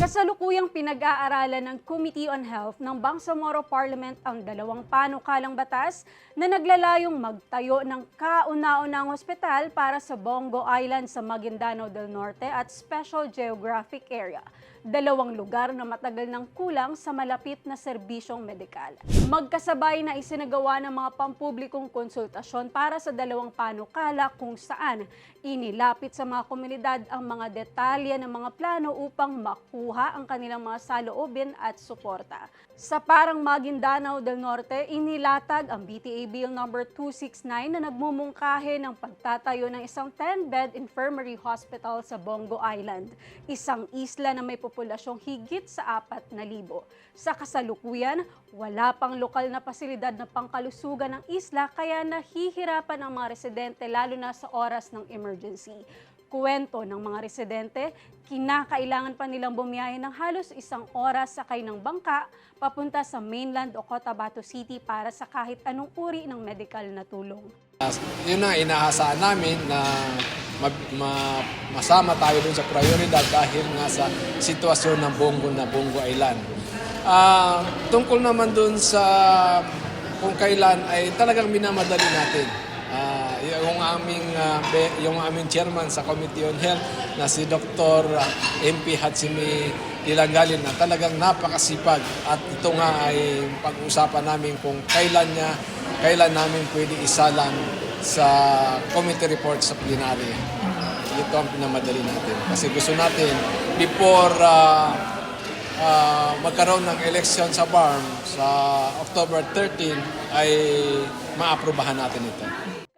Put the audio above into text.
Kasalukuyang pinag-aaralan ng Committee on Health ng Bangsamoro Parliament ang dalawang panukalang batas na naglalayong magtayo ng kauna-unang ospital para sa Bongo Island sa Maguindanao del Norte at Special Geographic Area dalawang lugar na matagal ng kulang sa malapit na serbisyong medikal. Magkasabay na isinagawa ng mga pampublikong konsultasyon para sa dalawang panukala kung saan inilapit sa mga komunidad ang mga detalye ng mga plano upang makuha ang kanilang mga saloobin at suporta. Sa parang Maguindanao del Norte, inilatag ang BTA Bill No. 269 na nagmumungkahi ng pagtatayo ng isang 10-bed infirmary hospital sa Bongo Island, isang isla na may populasyong higit sa 4,000. Sa kasalukuyan, wala pang lokal na pasilidad na pangkalusugan ng isla kaya nahihirapan ang mga residente lalo na sa oras ng emergency. Kuwento ng mga residente, kinakailangan pa nilang bumiyahe ng halos isang oras sakay ng bangka papunta sa mainland o Cotabato City para sa kahit anong uri ng medical na tulong. Yun ang inaasahan namin na ma- ma- masama tayo dun sa prioridad dahil nga sa sitwasyon ng Bongo na Bongo Island. Ah, tungkol naman dun sa kung kailan ay talagang minamadali natin. Ah, yung aming ah, be- yung aming chairman sa Committee on Health na si Dr. MP Hatsimi Ilanggalin na talagang napakasipag at ito nga ay pag-usapan namin kung kailan niya kailan namin pwede isalang sa committee report sa plenary. Ito ang pinamadali natin. Kasi gusto natin, before ah, ah, magkaroon ng election sa BARM sa October 13, ay maaprubahan natin ito.